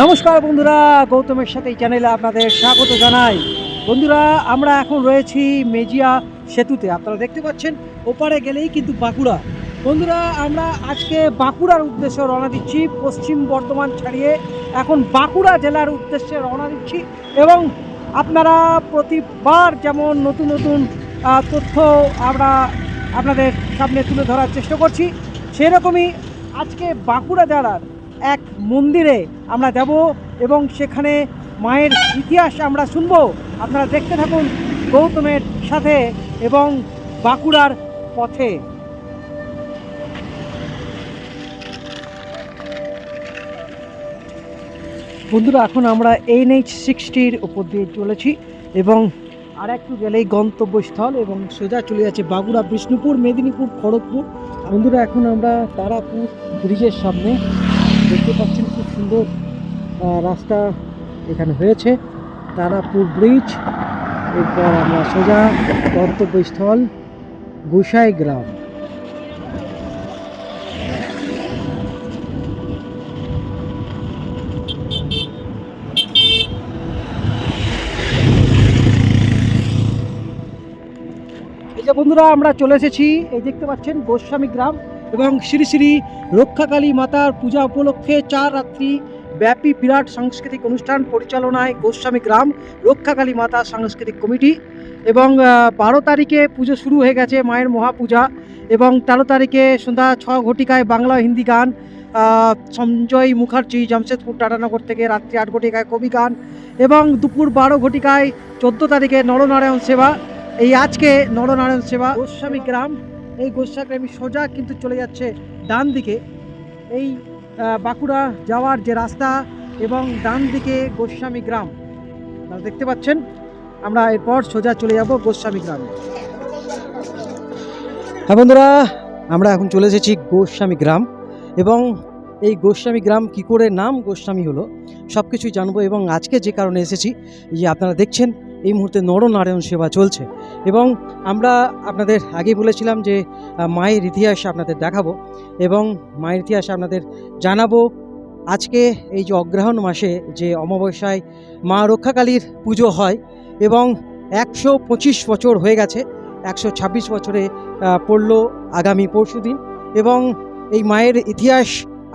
নমস্কার বন্ধুরা, গৌতমের সাথে এই চ্যানেলে আপনাদের স্বাগত জানাই। বন্ধুরা, আমরা এখন রয়েছি মেজিয়া সেতুতে। আপনারা দেখতে পাচ্ছেন, ওপারে গেলেই কিন্তু বাঁকুড়া। বন্ধুরা, আমরা আজকে বাঁকুড়ার উদ্দেশ্যে রওনা দিচ্ছি, পশ্চিম বর্ধমান ছাড়িয়ে এখন বাঁকুড়া জেলার উদ্দেশ্যে রওনা দিচ্ছি এবং আপনারা প্রতিবার যেমন নতুন নতুন তথ্য আমরা আপনাদের সামনে তুলে ধরার চেষ্টা করছি, সেরকমই আজকে বাঁকুড়া জেলার এক মন্দিরে আমরা যাব এবং সেখানে মায়ের ইতিহাস আমরা শুনব। আপনারা দেখতে থাকুন গৌতমের সাথে এবং বাঁকুড়ার পথে। বন্ধুরা, এখন আমরা এইচ সিক্সটির উপর দিয়ে চলেছি এবং আর একটু গেলেই গন্তব্যস্থল এবং সোজা চলে যাচ্ছে বাঁকুড়া, বিষ্ণুপুর, মেদিনীপুর, খড়গপুর। বন্ধুরা, এখন আমরা তারাপুর ব্রিজের সামনে দেখতে পাচ্ছেন খুব সুন্দর রাস্তা এখানে হয়েছে। তারাপুর ব্রিজ, এরপর আমরা সোজা গন্তব্যস্থল গোসাই গ্রাম। এই যে বন্ধুরা, আমরা চলে এসেছি। এই দেখতে পাচ্ছেন গোস্বামী গ্রাম এবং শ্রী শ্রী রক্ষাকালী মাতার পূজা উপলক্ষে চার রাত্রি ব্যাপী বিরাট সাংস্কৃতিক অনুষ্ঠান পরিচালনায় গোস্বামী গ্রাম, রক্ষাকালী মাতা সাংস্কৃতিক কমিটি এবং বারো তারিখে পুজো শুরু হয়ে গেছে মায়ের মহাপূজা এবং তেরো তারিখে সন্ধ্যা ছ ঘটিকায় বাংলা হিন্দি গান সঞ্জয় মুখার্জি, জামশেদপুর টাটানগর থেকে রাত্রি আট ঘটিকায় কবি গান এবং দুপুর বারো ঘটিকায় চোদ্দ তারিখে নরনারায়ণ সেবা। এই আজকে নরনারায়ণ সেবা গোস্বামী গ্রাম, এই গোস্বাগ্রামী সোজা কিন্তু চলে যাচ্ছে ডান দিকে এই বাঁকুড়া যাওয়ার যে রাস্তা এবং ডান দিকে গোস্বামী গ্রাম। আপনারা দেখতে পাচ্ছেন, আমরা এরপর সোজা চলে যাব গোস্বামী গ্রামে। হ্যাঁ বন্ধুরা, আমরা এখন চলে এসেছি গোস্বামী গ্রাম এবং এই গোস্বামী গ্রাম কি করে নাম গোস্বামী হলো সব কিছুই জানব এবং আজকে যে কারণে এসেছি যে আপনারা দেখছেন, এই মুহূর্তে নরনারায়ণ সেবা চলছে। এবং আমরা আপনাদের আগে বলেছিলাম যে মায়ের ইতিহাস আপনাদের দেখাবো এবং মায়ের ইতিহাস আপনাদের জানাব। আজকে এই যে অগ্রহায়ণ মাসে যে অমাবস্যায় মা রক্ষাকালীর পুজো হয় এবং একশো পঁচিশ বছর হয়ে গেছে, একশো ছাব্বিশ বছরে পড়ল আগামী পরশু দিন এবং এই মায়ের ইতিহাস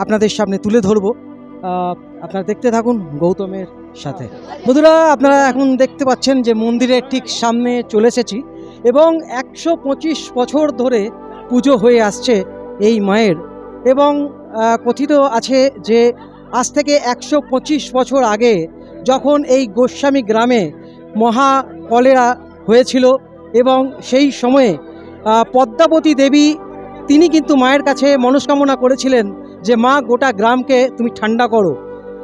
আপনাদের সামনে তুলে ধরবো। আপনারা দেখতে থাকুন গৌতমের সাথে। বন্ধুরা, আপনারা এখন দেখতে পাচ্ছেন যে মন্দিরের ঠিক সামনে চলে এসেছি এবং একশো পঁচিশ বছর ধরে পুজো হয়ে আসছে এই মায়ের। এবং কথিত আছে যে আজ থেকে একশো পঁচিশ বছর আগে যখন এই গোস্বামী গ্রামে মহা কলেরা হয়েছিল এবং সেই সময়ে পদ্মাবতী দেবী তিনি কিন্তু মায়ের কাছে মনস্কামনা করেছিলেন যে, মা, গোটা গ্রামকে তুমি ঠান্ডা করো।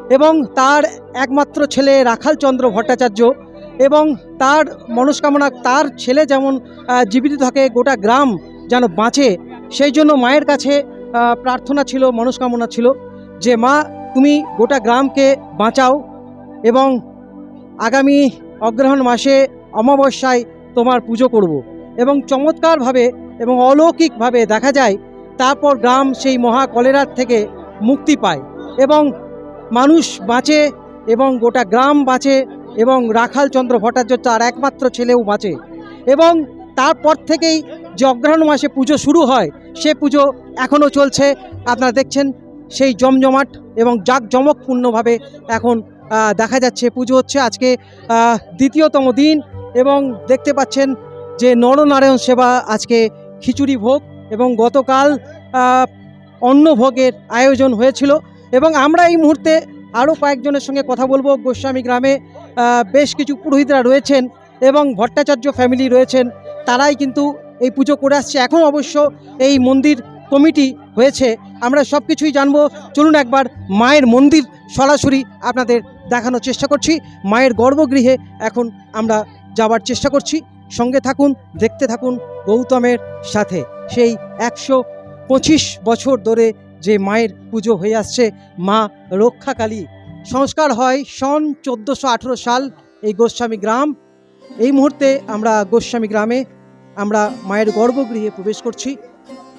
এবং তার একমাত্র ছেলে রাখালচন্দ্র ভট্টাচার্য এবং তার মনস্কামনা তার ছেলে যেমন জীবিত থাকে গোটা গ্রাম যেন বাঁচে, সেই জন্য মায়ের কাছে প্রার্থনা ছিল, মনস্কামনা ছিল যে, মা, তুমি গোটা গ্রামকে বাঁচাও এবং আগামী অগ্রহণ মাসে অমাবস্যায় তোমার পুজো করব। এবং চমৎকারভাবে এবং অলৌকিকভাবে দেখা যায়, তারপর গ্রাম সেই মহা কলেরার থেকে মুক্তি পায় এবং মানুষ বাঁচে এবং গোটা গ্রাম বাঁচে এবং রাখাল চন্দ্র ভট্টাচার্য তার একমাত্র ছেলেও বাঁচে। এবং তারপর থেকেই যে অগ্রহণ মাসে পুজো শুরু হয়, সে পুজো এখনও চলছে। আপনারা দেখছেন সেই জমজমাট এবং জাঁকজমকপূর্ণভাবে এখন দেখা যাচ্ছে পুজো হচ্ছে। আজকে দ্বিতীয়তম দিন এবং দেখতে পাচ্ছেন যে নরনারায়ণ সেবা আজকে খিচুড়ি ভোগ এবং গতকাল অন্নভোগের আয়োজন হয়েছিল। এবং আমরা এই মুহূর্তে আরও কয়েকজনের সঙ্গে কথা বলব। গোস্বামী গ্রামে বেশ কিছু পুরোহিতরা রয়েছেন এবং ভট্টাচার্য ফ্যামিলি রয়েছেন। তারাই কিন্তু এই পুজো করে আসছে। এখন অবশ্য এই মন্দির কমিটি হয়েছে। আমরা সব কিছুই জানব। চলুন একবার মায়ের মন্দির সরাসরি আপনাদের দেখানোর চেষ্টা করছি। মায়ের গর্ভগৃহে এখন আমরা যাওয়ার চেষ্টা করছি। সঙ্গে থাকুন, দেখতে থাকুন গৌতমের সাথে। সেই একশো পঁচিশ বছর ধরে যে মায়ের পুজো হয়ে আসছে, মা রক্ষাকালী। সংস্কার হয় সন চোদ্দোশো আঠেরো সাল এই গোস্বামী গ্রাম। এই মুহূর্তে আমরা গোস্বামী গ্রামে আমরা মায়ের গর্ভগৃহে প্রবেশ করছি।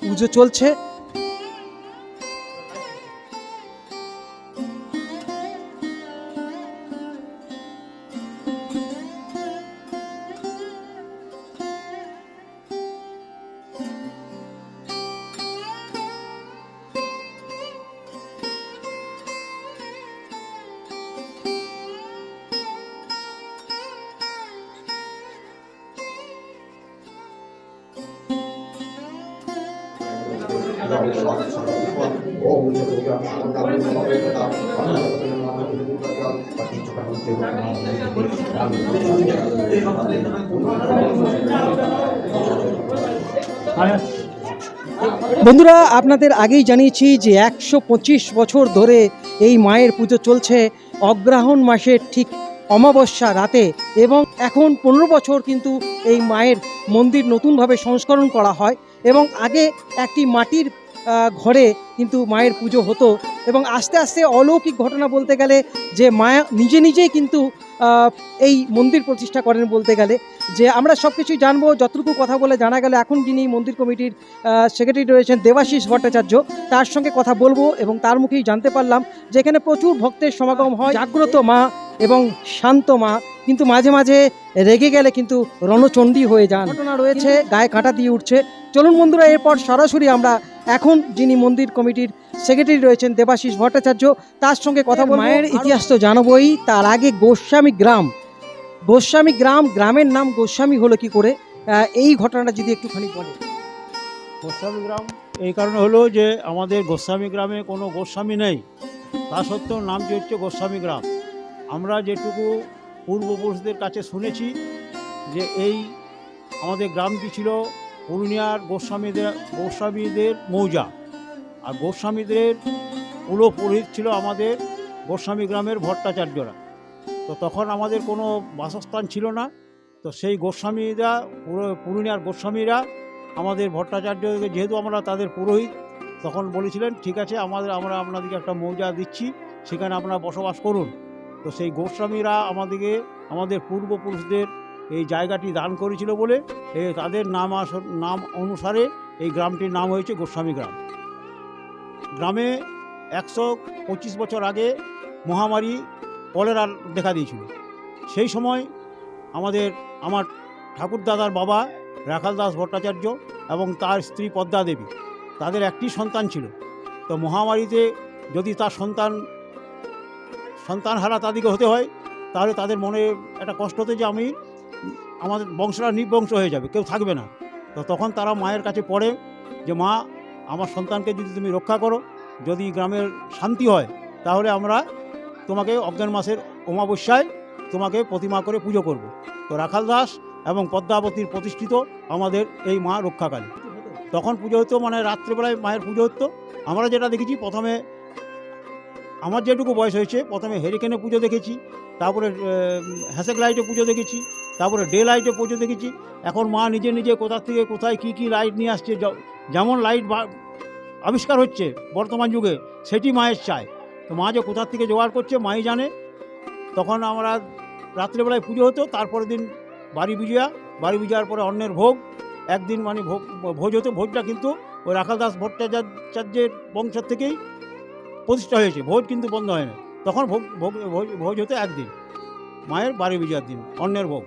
পুজো চলছে। বন্ধুরা, আপনাদের আগেই জানিয়েছি যে একশো পঁচিশ বছর ধরে এই মায়ের পুজো চলছে। অগ্রহায়ণ মাসের ঠিক অমাবস্যা রাতে এবং এখন পনেরো বছর কিন্তু এই মায়ের মন্দির নতুনভাবে সংস্করণ করা হয় এবং আগে একটি মাটির ঘরে কিন্তু মায়ের পুজো হতো এবং আস্তে আস্তে অলৌকিক ঘটনা বলতে গেলে যে মায়া নিজে নিজেই কিন্তু এই মন্দির প্রতিষ্ঠা করেন বলতে গেলে। যে আমরা সব কিছুই জানব যতটুকু কথা বলে জানা গেল এখন যিনি মন্দির কমিটির সেক্রেটারি রয়েছেন দেবাশিস ভট্টাচার্য তার সঙ্গে কথা বলব এবং তার মুখেই জানতে পারলাম যে এখানে প্রচুর ভক্তের সমাগম হয়। জাগ্রত মা এবং শান্ত মা কিন্তু মাঝে মাঝে রেগে গেলে কিন্তু রণচণ্ডী হয়ে যান। ঘটনা রয়েছে গায়ে কাঁটা দিয়ে উঠছে। চলুন বন্ধুরা এরপর সরাসরি আমরা এখন যিনি মন্দির কমিটির সেক্রেটারি রয়েছেন দেবাশিস ভট্টাচার্য তার সঙ্গে কথা বলব। মায়ের ইতিহাস তো জানাবোই তার আগে গোস্বামী গ্রাম। গোস্বামী গ্রাম, গ্রামের নাম গোস্বামী হলো কি করে? এই ঘটনাটা যদি একটুখানি বলে গোস্বামী গ্রাম, এই কারণে হলো যে আমাদের গোস্বামী গ্রামে কোনো গোস্বামী নেই। তা সত্ত্বেও নামটি হচ্ছে গোস্বামী গ্রাম। আমরা যেটুকু পূর্বপুরুষদের কাছে শুনেছি যে এই আমাদের গ্রামটি ছিল পুরুলিয়ার গোস্বামীদের গোস্বামীদের মৌজা। আর গোস্বামীদের পুরো পুরোহিত ছিল আমাদের গোস্বামী গ্রামের ভট্টাচার্যরা। তো তখন আমাদের কোনো বাসস্থান ছিল না। তো সেই গোস্বামীরা, পুরো পুরুলিয়ার গোস্বামীরা আমাদের ভট্টাচার্যকে, যেহেতু আমরা তাদের পুরোহিত, তখন বলেছিলেন, ঠিক আছে, আমাদের, আমরা আপনাদেরকে একটা মৌজা দিচ্ছি, সেখানে আপনারা বসবাস করুন। তো সেই গোস্বামীরা আমাদেরকে, আমাদের পূর্বপুরুষদের এই জায়গাটি দান করেছিল বলে তাদের নাম আস- নাম অনুসারে এই গ্রামটির নাম হয়েছে গোস্বামী গ্রাম। গ্রামে একশো পঁচিশ বছর আগে মহামারী কলেরা দেখা দিয়েছিল। সেই সময় আমাদের, আমার ঠাকুরদাদার বাবা রাখাল দাস ভট্টাচার্য এবং তার স্ত্রী পদ্মা দেবী, তাদের একটি সন্তান ছিল। তো মহামারীতে যদি তার সন্তান সন্তান হারা তাদেরকে হতে হয়, তাহলে তাদের মনে একটা কষ্ট হতো যে আমি, আমাদের বংশটা নির্বংশ হয়ে যাবে, কেউ থাকবে না। তো তখন তারা মায়ের কাছে পড়ে যে, মা, আমার সন্তানকে যদি তুমি রক্ষা করো, যদি গ্রামের শান্তি হয়, তাহলে আমরা তোমাকে অজ্ঞান মাসের অমাবস্যায় তোমাকে প্রতিমা করে পুজো করব। তো রাখাল দাস এবং পদ্মাবতীর প্রতিষ্ঠিত আমাদের এই মা রক্ষাকালী। তখন পুজো হতো মানে রাত্রেবেলায় মায়ের পুজো হতো। আমরা যেটা দেখেছি, প্রথমে আমার যেটুকু বয়স হয়েছে, প্রথমে হেরিকেনে পুজো দেখেছি, তারপরে হ্যাসেক লাইটে পুজো দেখেছি, তারপরে ডে লাইটে পুজো দেখেছি। এখন মা নিজে নিজে কোথা থেকে কোথায় কী কী লাইট নিয়ে আসছে যেমন লাইট আবিষ্কার হচ্ছে বর্তমান যুগে, সেটি মায়ের চায়। তো মা যে কোথার থেকে জোগাড় করছে মাই জানে। তখন আমরা রাত্রেবেলায় পুজো হতো তারপরের দিন বাড়ি বিজয়া। বাড়ি বিজয়ার পরে অন্যের ভোগ। একদিন মানে ভোগ ভোজ হতো ভোজটা কিন্তু ওই রাখাল দাস ভট্টাচার্যের বংশ থেকেই প্রতিষ্ঠা হয়েছে। ভোজ কিন্তু বন্ধ হয় না। তখন ভোগ ভোগ ভোজ ভোজ হতো একদিন মায়ের বাড়ি বিজয়ার দিন অন্যের ভোগ।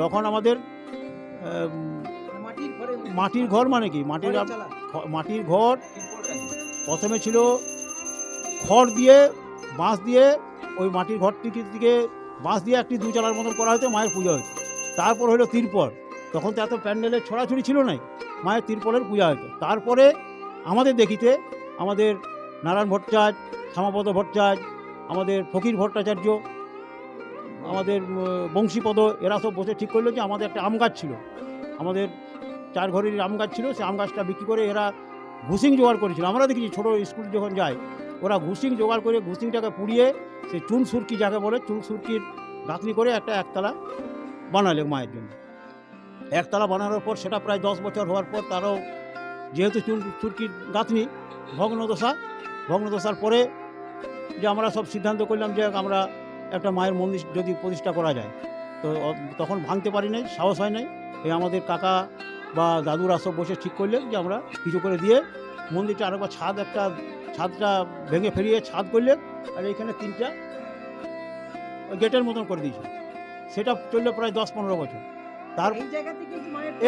তখন আমাদের আম, মাটির ঘর মানে কি? মাটির মাটির ঘর প্রথমে ছিল খড় দিয়ে, বাঁশ দিয়ে, ওই মাটির ঘরটিকে দিকে বাঁশ দিয়ে একটি দু চালার মতন করা হতো মায়ের পুজো হতো তারপর হলো তিরপল। তখন তো এত প্যান্ডেলের ছড়াছড়ি ছিল না মায়ের তিরপলের পূজা হতো তারপরে আমাদের দেখিতে আমাদের নারায়ণ ভট্টাচার্য, শ্যামাপদ ভট্টাচার্য, আমাদের ফকির ভট্টাচার্য, আমাদের বংশীপদ, এরা সব বসে ঠিক করল যে আমাদের একটা আম গাছ ছিল। আমাদের চার ঘরের আম গাছ ছিল, সে আম গাছটা বিক্রি করে এরা ঘুসিং জোগাড় করেছিল। আমরা দেখেছি ছোটো স্কুল যখন যায় ওরা ঘুসিং জোগাড় করে ঘুসিংটাকে পুড়িয়ে সেই চুন সুরকি যাকে বলে, চুন সুরকির গাঁথনি করে একটা একতলা বানালে মায়ের জন্য। একতলা বানানোর পর সেটা প্রায় দশ বছর হওয়ার পর তারও যেহেতু চুন সুরকির গাঁথনি, ভগ্নদশা, ভগ্নদশার পরে যে আমরা সব সিদ্ধান্ত করলাম যে আমরা একটা মায়ের মন্দির যদি প্রতিষ্ঠা করা যায়। তো তখন ভাঙতে পারি নাই, সাহস হয় নাই। এই আমাদের কাকা বা দাদুরা সব বসে ঠিক করলেন যে আমরা কিছু করে দিয়ে মন্দিরটা আরেকবার ছাদ একটা ছাদটা ভেঙে ফেরিয়ে ছাদ করলে আর এইখানে তিনটা গেটের মতন করে দিয়েছে। সেটা চলল প্রায় দশ পনেরো বছর। তার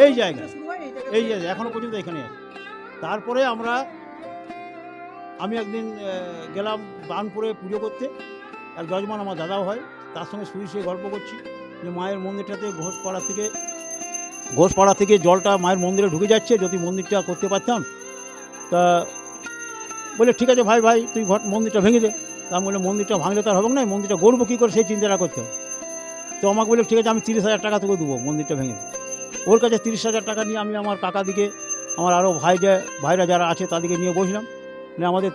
এই জায়গা এই জায়গা। এখনও পর্যন্ত এখানে আছে। তারপরে আমরা আমি একদিন গেলাম বানপুরে পুজো করতে। এক যজমান আমার দাদাও হয়। তার সঙ্গে শুয়ে শুয়ে গল্প করছি যে মায়ের মন্দিরটাতে ঘোষপাড়া থেকে ঘোষপাড়া থেকে জলটা মায়ের মন্দিরে ঢুকে যাচ্ছে। যদি মন্দিরটা করতে পারতাম তা বলে, ঠিক আছে ভাই ভাই, তুই ঘর মন্দিরটা ভেঙে দে। আমি বললাম, মন্দিরটা ভাঙলে তো আর হবে না মন্দিরটা গড়বো কী করে সেই চিন্তাটা করতে তো আমাকে বলে ঠিক আছে, আমি তিরিশ হাজার টাকা তোকে দেবো, মন্দিরটা ভেঙে দে। ওর কাছে তিরিশ হাজার টাকা নিয়ে আমি আমার কাকা দিকে, আমার আরও ভাই যে ভাইরা যারা আছে তাদেরকে নিয়ে বসলাম। নিয়ে আমাদের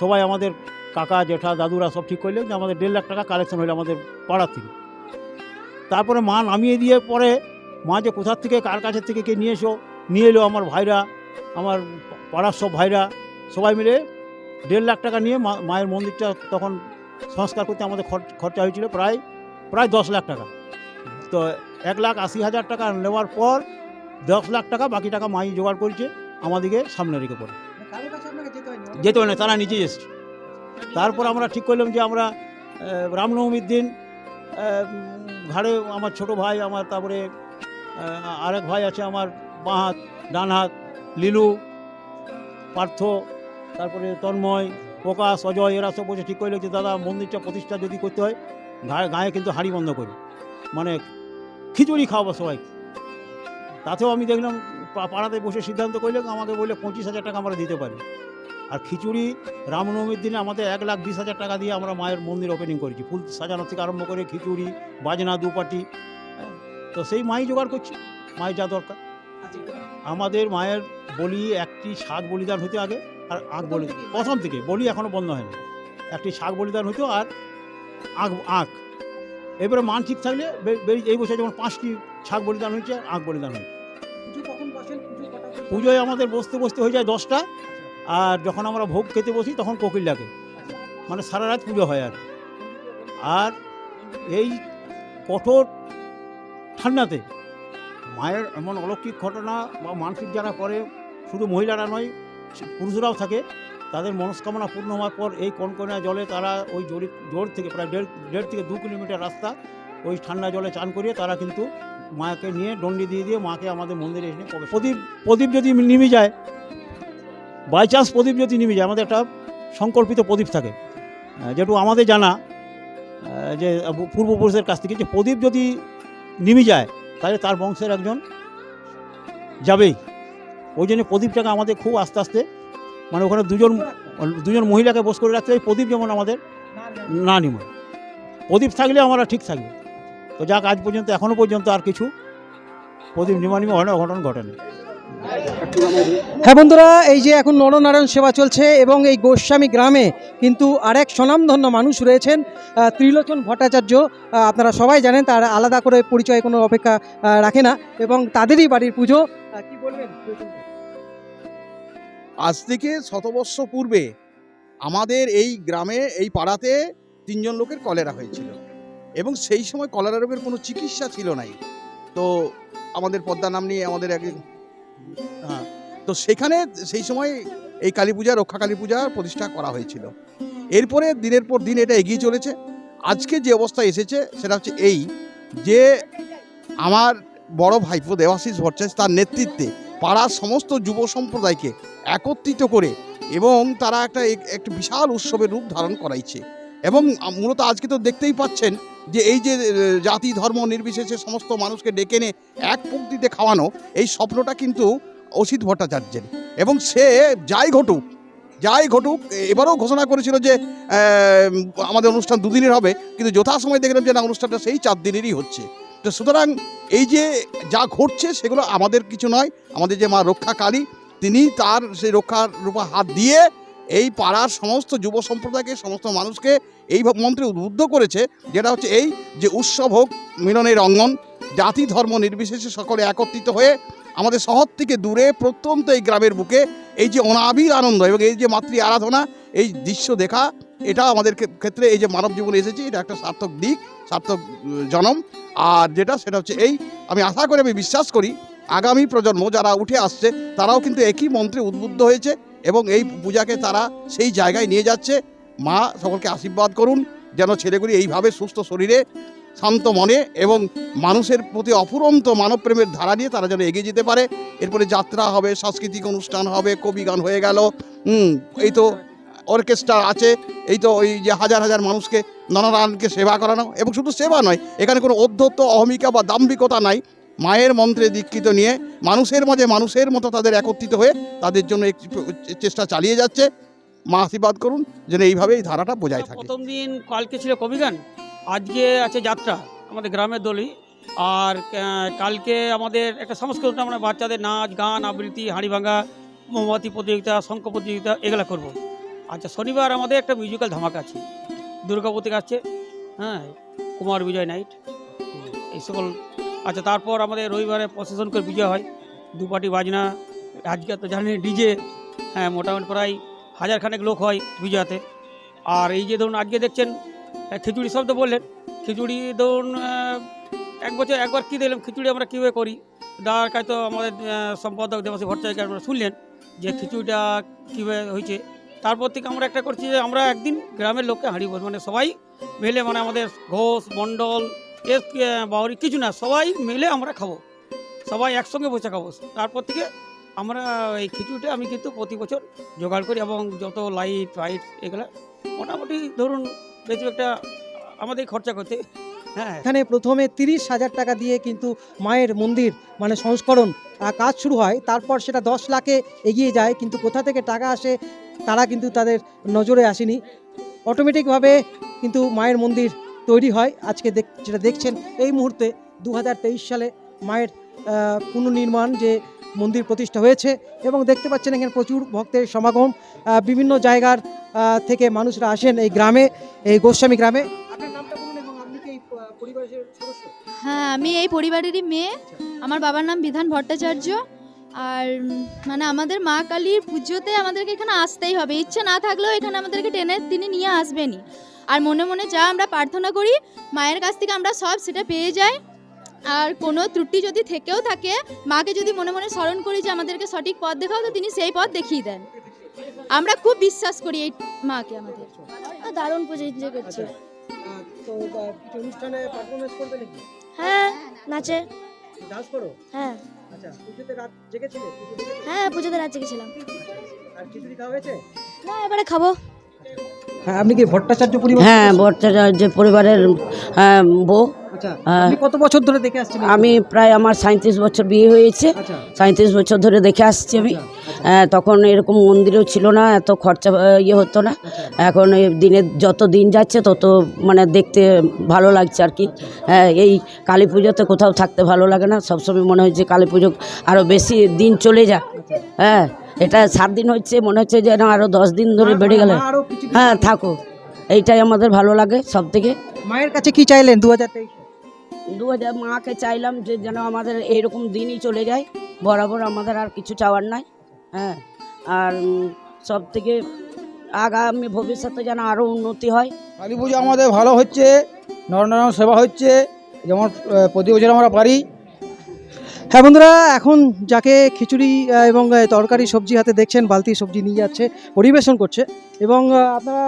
সবাই, আমাদের কাকা, জেঠা, দাদুরা সব ঠিক করলেন যে আমাদের দেড় লাখ টাকা কালেকশন হলো আমাদের পাড়ার থেকে। তারপরে মা নামিয়ে দিয়ে পরে মা যে কোথার থেকে, কার কাছের থেকে কে নিয়ে এসো, নিয়ে এলো আমার ভাইরা, আমার পাড়ার সব ভাইরা, সবাই মিলে দেড় লাখ টাকা নিয়ে মায়ের মন্দিরটা তখন সংস্কার করতে আমাদের খরচ- হয়েছিল প্রায় প্রায় দশ লাখ টাকা। তো এক লাখ আশি হাজার টাকা নেওয়ার পর দশ লাখ টাকা বাকি টাকা মাই জোগাড় করেছে আমাদেরকে সামনে রেখে পড়ে। যেতে হয় না, তারা নিজে এসছে। তারপর আমরা ঠিক করলাম যে আমরা রামনবমীর দিন ঘাড়ে আমার ছোট ভাই, আমার তারপরে আরেক ভাই আছে আমার, বাঁ হাত, ডান হাত, লিলু, পার্থ তারপরে তন্ময় প্রকাশ অজয় এরা সব বসে ঠিক করল যে দাদা মন্দিরটা প্রতিষ্ঠা যদি করতে হয় গায়ে গায়ে কিন্তু হাঁড়ি বন্ধ করি। মানে খিচুড়ি খাওয়াবো সবাই। তাতেও আমি দেখলাম পাড়াতে বসে সিদ্ধান্ত করলে আমাকে বললে পঁচিশ হাজার টাকা আমরা দিতে পারি। আর খিচুড়ি রামনবমীর দিনে আমাদের এক লাখ বিশ হাজার টাকা দিয়ে আমরা মায়ের মন্দির ওপেনিং করেছি। ফুল সাজানো থেকে আরম্ভ করে খিচুড়ি বাজনা দুপাটি হ্যাঁ, তো সেই মাই জোগাড় করছি মায়ের যা দরকার। আমাদের মায়ের বলি একটি শাক বলিদান হতে আগে আর আঁক বলি প্রথম থেকে বলি এখনও বন্ধ হয়নি। একটি শাক বলিদান হতো আর আঁক আঁক এবারে মান ঠিক থাকলে এই বছর যেমন পাঁচটি শাক বলিদান হয়েছে আর আঁক বলিদান হয়েছে? পুজোয় আমাদের বসতে বসতে হয়ে যায় দশটা। আর যখন আমরা ভোগ খেতে বসি তখন কোকিল ডাকে। মানে সারা রাত পুজো হয় আর আর এই কঠোর ঠান্ডাতে মায়ের এমন অলৌকিক ঘটনা বা মানসিক যারা করে শুধু মহিলারা নয় পুরুষরাও থাকে, তাদের মনস্কামনা পূর্ণ হওয়ার পর এই কনকনা জলে তারা ওই জোর জোর থেকে প্রায় দেড় দেড় থেকে দু কিলোমিটার রাস্তা ওই ঠান্ডা জলে চান করিয়ে তারা কিন্তু মাকে নিয়ে দণ্ডি দিয়ে দিয়ে মাকে আমাদের মন্দিরে এসে প্রদীপ প্রদীপ যদি নিমে যায় বাই চান্স প্রদীপ যদি নিমে যায়, আমাদের একটা সংকল্পিত প্রদীপ থাকে। যেটু আমাদের জানা যে পূর্বপুরুষের কাছ থেকে যে প্রদীপ যদি নিমে যায়, তাহলে তার বংশের একজন যাবেই। ওই জন্য প্রদীপটাকে আমাদের খুব আস্তে আস্তে মানে ওখানে দুজন দুজন মহিলাকে বস করে রাখতে হয় প্রদীপ যেমন আমাদের না, না, না নিময় প্রদীপ থাকলে আমরা ঠিক থাকবে। তো যাক আজ পর্যন্ত এখনও পর্যন্ত আর কিছু প্রদীপ নিমানিমা হয় না অঘটন ঘটেনি। হ্যাঁ বন্ধুরা, এই যে এখন নরনারায়ণ সেবা চলছে এবং এই গোস্বামী গ্রামে কিন্তু আরেক স্বনামধন্য মানুষ রয়েছেন ত্রিলোচন ভট্টাচার্য। আপনারা সবাই জানেন, তার আলাদা করে পরিচয় কোনো অপেক্ষা রাখে না এবং তাদেরই বাড়ির পুজো কি বলবেন? আজ থেকে শতবর্ষ পূর্বে আমাদের এই গ্রামে, এই পাড়াতে তিনজন লোকের কলেরা হয়েছিল এবং সেই সময় কলেরা রোগের কোনো চিকিৎসা ছিল নাই। তো আমাদের পদ্মা নাম নিয়ে আমাদের এক হ্যাঁ। তো সেখানে সেই সময় এই কালী পূজা, রক্ষা কালী পূজা প্রতিষ্ঠা করা হয়েছিল। এরপরে দিনের পর দিন এটা এগিয়ে চলেছে। আজকে যে অবস্থা এসেছে সেটা হচ্ছে এই যে আমার বড় ভাইপো দেবাশিস ভট্টাচার্য তার নেতৃত্বে পাড়ার সমস্ত যুব সম্প্রদায়কে একত্রিত করে এবং তারা একটা এক- একটা বিশাল উৎসবের রূপ ধারণ করাইছে। এবং মূলত আজকে তো দেখতেই পাচ্ছেন যে এই যে জাতি, ধর্ম নির্বিশেষে সমস্ত মানুষকে ডেকে এনে এক পঙ্ক্তিতে খাওয়ানো, এই স্বপ্নটা কিন্তু অসিত ভট্টাচার্যের। এবং সে যাই ঘটুক যাই ঘটুক এবারেও ঘোষণা করেছিল যে আমাদের অনুষ্ঠান দুদিনের হবে, কিন্তু যথাসময় দেখলাম যে না, অনুষ্ঠানটা সেই চার দিনেরই হচ্ছে। তো সুতরাং এই যে যা ঘটছে সেগুলো আমাদের কিছু নয়, আমাদের যে মা রক্ষা কালী তিনি তার সেই রক্ষার রূপা হাত দিয়ে এই পাড়ার সমস্ত যুব সম্প্রদায়কে, সমস্ত মানুষকে এই মন্ত্রে উদ্বুদ্ধ করেছে, যেটা হচ্ছে এই যে উৎসব হোক, মিলনের অঙ্গন, জাতি ধর্ম নির্বিশেষে সকলে একত্রিত হয়ে আমাদের শহর থেকে দূরে প্রত্যন্ত এই গ্রামের বুকে এই যে অনাবির আনন্দ এবং এই যে মাতৃ আরাধনা, এই দৃশ্য দেখা, এটা আমাদের ক্ষেত্রে এই যে মানব জীবনে এসেছি, এটা একটা সার্থক দিক, সার্থক জনম। আর যেটা সেটা হচ্ছে এই, আমি আশা করি, আমি বিশ্বাস করি, আগামী প্রজন্ম যারা উঠে আসছে, তারাও কিন্তু একই মন্ত্রে উদ্বুদ্ধ হয়েছে। এবং এই পূজাকে তারা সেই জায়গায় নিয়ে যাচ্ছে। মা সকলকে আশীর্বাদ করুন, যেন ছেলেগুলি এইভাবে সুস্থ শরীরে, শান্ত মনে এবং মানুষের প্রতি অফুরন্ত মানবপ্রেমের ধারা নিয়ে তারা যেন এগিয়ে যেতে পারে। এরপরে যাত্রা হবে, সাংস্কৃতিক অনুষ্ঠান হবে, কবি গান হয়ে গেল। এই তো অর্কেস্ট্রা আছে, এই তো ওই যে হাজার হাজার মানুষকে নানারানকে সেবা করানো। এবং শুধু সেবা নয়, এখানে কোনো অধ্যত্ত অহমিকা বা দাম্ভিকতা নাই। মায়ের মন্ত্রে দীক্ষিত নিয়ে মানুষের মাঝে মানুষের মতো তাদের একত্রিত হয়ে তাদের জন্য চেষ্টা চালিয়ে যাচ্ছে। মা আশীর্বাদ করুন, যেন এইভাবে এই ধারাটা বোঝায় থাকে। প্রথম দিন কালকে ছিল কবিগান? আজকে আছে যাত্রা, আমাদের গ্রামের দলই। আর কালকে আমাদের একটা সাংস্কৃতিক আমরা বাচ্চাদের নাচ, গান, আবৃত্তি, হাঁড়ি ভাঙা, মোমবাতি প্রতিযোগিতা, শঙ্খ প্রতিযোগিতা, এগুলো করব। আচ্ছা শনিবার আমাদের একটা মিউজিক্যাল ধামাকা আছে। দুর্গাপতি আসছে হ্যাঁ কুমার বিজয় নাইট। এই সকল আচ্ছা তারপর আমাদের রবিবারে প্রসেশন করে বিজয় হয়। দু পার্টি বাজনা, আজকে তো জানেন ডিজে হ্যাঁ মোটামুটি প্রায় হাজার খানেক লোক হয় বিজয়াতে আর এই যে ধরুন, আজকে দেখছেন খিচুড়ি শব্দ বললেন, খিচুড়ি ধরুন এক বছর, একবার কী দিলাম, খিচুড়ি আমরা কীভাবে করি? দাদার কাছে তো আমাদের সম্পাদক দেবাসী ভট্টাচার্য আপনারা শুনলেন যে খিচুড়িটা কীভাবে হয়েছে। তারপর থেকে আমরা একটা করছি যে আমরা একদিন গ্রামের লোককে হারিয়ে বসবো মানে সবাই মিলে মানে আমাদের ঘোষ, মণ্ডল এস বাউরি কিছু না, সবাই মিলে আমরা খাব। সবাই একসঙ্গে বসে খাব। তারপর থেকে আমরা এই খিচুড়িটা আমি কিন্তু প্রতি বছর জোগাড় করি এবং যত লাইট ফাইট এগুলো, মোটামুটি ধরুন বেশি একটা আমাদের খরচা করতে হ্যাঁ। এখানে প্রথমে তিরিশ হাজার টাকা দিয়ে কিন্তু মায়ের মন্দির মানে সংস্করণ কাজ শুরু হয়। তারপর সেটা দশ লাখে এগিয়ে যায়, কিন্তু কোথা থেকে টাকা আসে তারা কিন্তু তাদের নজরে আসেনি। অটোমেটিকভাবে কিন্তু মায়ের মন্দির তৈরি হয়। আজকে যেটা দেখছেন, এই মুহূর্তে দু হাজার তেইশ সালে মায়ের পুনর্নির্মাণ যে মন্দির প্রতিষ্ঠা হয়েছে এবং দেখতে পাচ্ছেন এখানে প্রচুর ভক্তের সমাগম। বিভিন্ন জায়গার থেকে মানুষরা আসেন এই গ্রামে, এই গোস্বামী গ্রামে। হ্যাঁ আমি এই পরিবারেরই মেয়ে। আমার বাবার নাম বিধান ভট্টাচার্য। আর মানে আমাদের মা কালীর পুজোতে আমাদেরকে এখানে আসতেই হবে। ইচ্ছে না থাকলেও এখানে আমাদেরকে টেনে, তিনি নিয়ে আসবেনই। আর মনে মনে যা আমরা প্রার্থনা করি মায়ের কাছ থেকে আমরা সব সেটা পেয়ে যাই। আর কোনো ত্রুটি যদি থেকেও থাকে মাকে যদি মনে মনে স্মরণ করি যে আমাদেরকে সঠিক পথ দেখাও তো তিনি সেই পথ দেখিয়ে দেন। আমরা খুব বিশ্বাস করি এই মাকে আমাদের। দারুণ পুজো এনজয় করছি। তো অনুষ্ঠানে পারফরমেন্স করবে নাকি? হ্যাঁ নাচে। ডান্স করো? হ্যাঁ। আচ্ছা পুজোতে রাত জেগেছিলে? হ্যাঁ পুজোতে রাজ্যে গেছিলাম আর খিচুড়ি খাওয়া হয়েছে? না এবারে খাব। হ্যাঁ আপনি কি ভট্টাচার্য পরিবার হ্যাঁ ভট্টাচার্য পরিবারের হ্যাঁ, বউ। আচ্ছা হ্যাঁ। কত বছর ধরে দেখে আসছেন এই আমি প্রায় আমার সাঁত্রিশ বছর বিয়ে হয়েছে। আচ্ছা। সাঁত্রিশ বছর ধরে দেখে আসছি আমি। আচ্ছা, আচ্ছা, হ্যাঁ, তখন এরকম মন্দিরও ছিল না এত খরচা ইয়ে হতো না। আচ্ছা। এখন এই দিনের যত দিন যাচ্ছে তত মানে দেখতে ভালো লাগছে আর কি। হ্যাঁ এই কালী পুজোতে কোথাও থাকতে ভালো লাগে না। সবসময় মনে হচ্ছে কালী পুজো আরও বেশি দিন চলে যাক। হ্যাঁ। এটা সাত দিন হচ্ছে মনে হচ্ছে যেন আরও দশ দিন ধরে বেড়ে গেলে। আরও হ্যাঁ থাকো। এইটাই আমাদের ভালো লাগে সব থেকে মায়ের কাছে কি চাইলেন দু হাজার দু হাজার মাকে চাইলাম যে যেন আমাদের এইরকম দিনই চলে যায়। বরাবর আমাদের আর কিছু চাওয়ার নাই হ্যাঁ। আর সব থেকে আগামী ভবিষ্যতে যেন আরও উন্নতি হয়। কালী পুজো আমাদের ভালো হচ্ছে নরনারায়ণ সেবা হচ্ছে যেমন প্রতি বছর আমরা পারি। হ্যাঁ বন্ধুরা, এখন যাকে খিচুড়ি এবং তরকারি, সবজি হাতে দেখছেন, বালতি, সবজি নিয়ে যাচ্ছে, পরিবেশন করছে, এবং আপনারা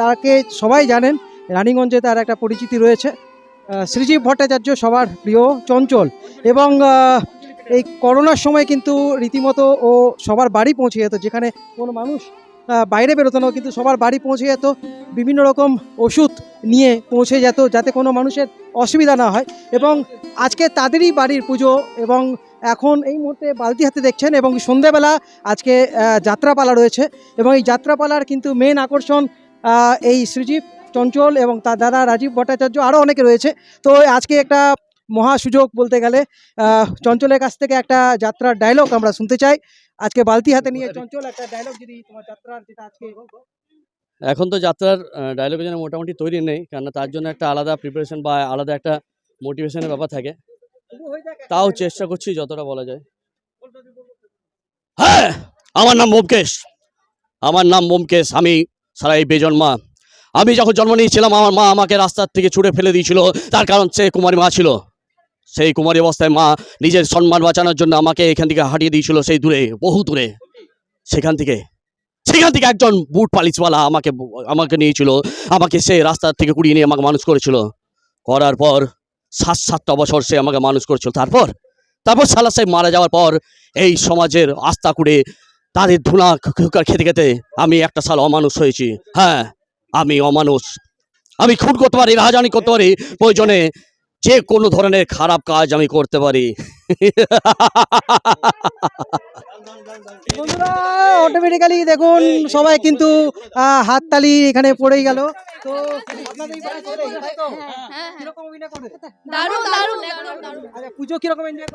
তাকে সবাই জানেন, রানীগঞ্জে তার একটা পরিচিতি রয়েছে শ্রীজীব ভট্টাচার্য সবার প্রিয় চঞ্চল, এবং এই করোনার সময় কিন্তু রীতিমতো ও সবার বাড়ি পৌঁছে যেত, যেখানে কোনো মানুষ বাইরে বেরোতো না কিন্তু সবার বাড়ি পৌঁছে যেত। বিভিন্ন রকম ওষুধ নিয়ে পৌঁছে যেত যাতে কোনো মানুষের অসুবিধা না হয়। এবং আজকে তাদেরই বাড়ির পুজো এবং এখন এই মুহূর্তে বালতি হাতে দেখছেন এবং সন্ধেবেলা আজকে যাত্রাপালা রয়েছে। এবং এই যাত্রাপালার কিন্তু মেন আকর্ষণ এই সৃজীব চঞ্চল এবং তার দাদা রাজীব ভট্টাচার্য আরও অনেকে রয়েছে। তো আজকে একটা মহা সুযোগ বলতে গেলে চঞ্চলের কাছ থেকে একটা যাত্রার ডায়লগ আমরা শুনতে চাই। আজকে বালতি হাতে নিয়ে চঞ্চল একটা ডায়লগ যদি তোমার যাত্রার যেটা আজকে। এখন তো যাত্রার ডায়লগের জন্য মোটামুটি তৈরি নেই কেননা তার জন্য একটা আলাদা প্রিপারেশন বা আলাদা একটা মোটিভেশনের ব্যাপার থাকে। তাও চেষ্টা করছি যতটা বলা যায়। হ্যাঁ আমার নাম মোমকেশ আমার নাম মোমকেশ আমি সারা এই বেজন্মা। আমি যখন জন্ম নিয়েছিলাম আমার মা আমাকে রাস্তার থেকে ছুড়ে ফেলে দিয়েছিল তার কারণ সে কুমারী মা ছিল। সেই কুমারী অবস্থায় মা নিজের সম্মান বাঁচানোর জন্য আমাকে এখান থেকে হারিয়ে দিয়েছিল সেই দূরে, বহু দূরে। সেখান থেকে সেখান থেকে একজন বুট পালিশওয়ালা আমাকে আমাকে নিয়েছিল, আমাকে সে রাস্তার থেকে কুড়িয়ে নিয়ে আমাকে মানুষ করেছিল। করার পর সাত, সাতটা বছর সে আমাকে মানুষ করেছিল। তারপর তারপর সালা সাহেব মারা যাওয়ার পর এই সমাজের আস্থা করে তাদের ধুনা খুকার খেতে খেতে আমি একটা সাল অমানুষ হয়েছি। হ্যাঁ আমি অমানুষ। আমি খুন করতে পারি, রাহাজানি করতে পারি, প্রয়োজনে যে কোনো ধরনের খারাপ কাজ আমি করতে পারি। বন্ধুরা অটোমেটিক্যালি দেখুন সবাই কিন্তু হাততালি এখানে পড়েই গেল। তো পুজো কীরকম এনজয়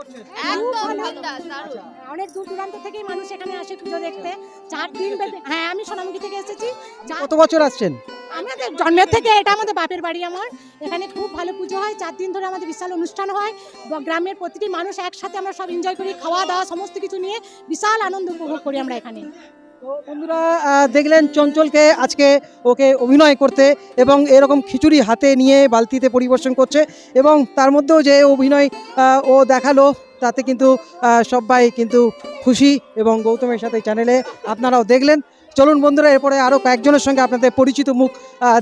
অনেক দূর দূরান্ত মানুষ এখানে আসে পুজো দেখতে। চার দিন হ্যাঁ আমি সোনামুখী থেকে এসেছি। কত বছর আসছেন? আমাদের জন্মের থেকে এটা আমাদের বাপের বাড়ি আমার। এখানে খুব ভালো পুজো হয়, চার দিন ধরে আমাদের বিশাল অনুষ্ঠান হয়। গ্রামের প্রতিটি মানুষ একসাথে আমরা সব এনজয় করি, খাওয়া দাওয়া সমস্ত কিছু নিয়ে বিশাল আনন্দ উপভোগ করি আমরা এখানে। বন্ধুরা দেখলেন চঞ্চলকে আজকে ওকে অভিনয় করতে এবং এরকম খিচুড়ি হাতে নিয়ে বালতিতে পরিবেশন করছে এবং তার মধ্যেও যে অভিনয় ও দেখাল, তাতে কিন্তু সবাই কিন্তু খুশি এবং গৌতমের সাথে চ্যানেলে আপনারাও দেখলেন। চলুন বন্ধুরা, এরপরে আরও কয়েকজনের সঙ্গে আপনাদের পরিচিত মুখ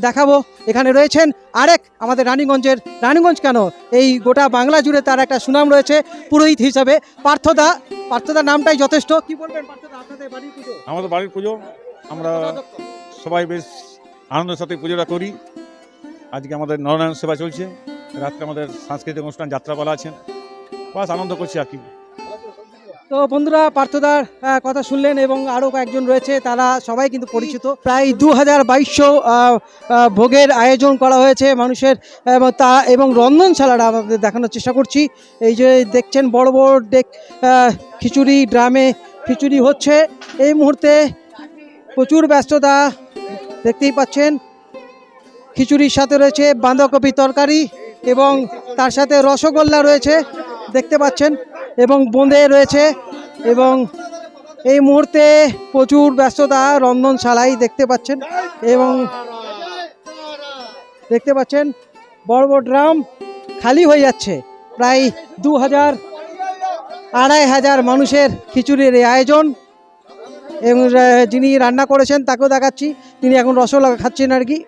দেখাবো। এখানে রয়েছেন আরেক আমাদের রানীগঞ্জের, রানীগঞ্জ কেন? এই গোটা বাংলা জুড়ে তার একটা সুনাম রয়েছে, পুরোহিত হিসাবে। পার্থদা পার্থদার নামটাই যথেষ্ট। কি বলবেন আমাদের বাড়ির পুজো, আমরা সবাই বেশ আনন্দের সাথে পুজোটা করি। আজকে আমাদের নরনারায়ণ সেবা চলছে। রাত্রে আমাদের সাংস্কৃতিক অনুষ্ঠান, যাত্রাপালা আছেন বাস আনন্দ করছি আর কি। তো বন্ধুরা, পার্থদার কথা শুনলেন এবং আরও কয়েকজন রয়েছে, তারা সবাই কিন্তু পরিচিত। প্রায় দু হাজার বাইশশো ভোগের আয়োজন করা হয়েছে মানুষের তা, এবং রন্ধনশালাটা আমাদের দেখানোর চেষ্টা করছি। এই যে দেখছেন, বড় বড় ডেক খিচুড়ি ড্রামে খিচুড়ি হচ্ছে। এই মুহূর্তে প্রচুর ব্যস্ততা দেখতেই পাচ্ছেন। খিচুড়ির সাথে রয়েছে বাঁধাকপি তরকারি এবং তার সাথে রসগোল্লা রয়েছে, দেখতে পাচ্ছেন। এবং বোঁদে রয়েছে এবং এই মুহূর্তে প্রচুর ব্যস্ততা রন্ধনশালায় দেখতে পাচ্ছেন এবং দেখতে পাচ্ছেন বড় বড় ড্রাম খালি হয়ে যাচ্ছে। প্রায় দু হাজার আড়াই হাজার মানুষের খিচুড়ির এই আয়োজন এবং যিনি রান্না করেছেন তাকেও দেখাচ্ছি। তিনি এখন রসগোল্লা খাচ্ছেন আর কি।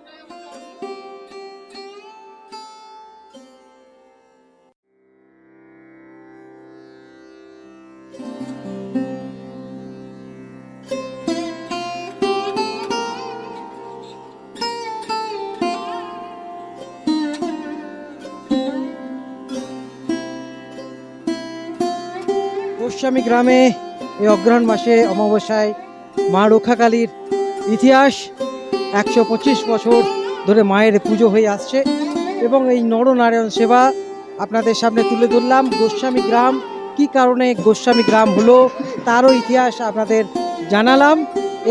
গোস্বামী গ্রামে এই অগ্রহণ মাসে অমাবস্যায় মা রক্ষাকালীর ইতিহাস একশো পঁচিশ বছর ধরে মায়ের পুজো হয়ে আসছে এবং এই নরনারায়ণ সেবা আপনাদের সামনে তুলে ধরলাম। গোস্বামী গ্রাম কি কারণে গোস্বামী গ্রাম হলো তারও ইতিহাস আপনাদের জানালাম।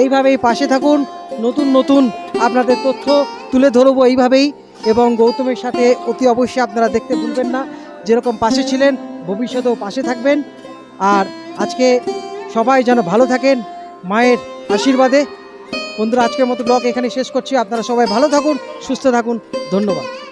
এইভাবেই পাশে থাকুন, নতুন নতুন আপনাদের তথ্য তুলে ধরবো এইভাবেই এবং গৌতমের সাথে অতি অবশ্যই আপনারা দেখতে ভুলবেন না। যেরকম পাশে ছিলেন, ভবিষ্যতেও পাশে থাকবেন। আর আজকে সবাই যেন ভালো থাকেন, মায়ের আশীর্বাদে। বন্ধুরা, আজকের মতো ব্লগ এখানে শেষ করছি। আপনারা সবাই ভালো থাকুন, সুস্থ থাকুন। ধন্যবাদ।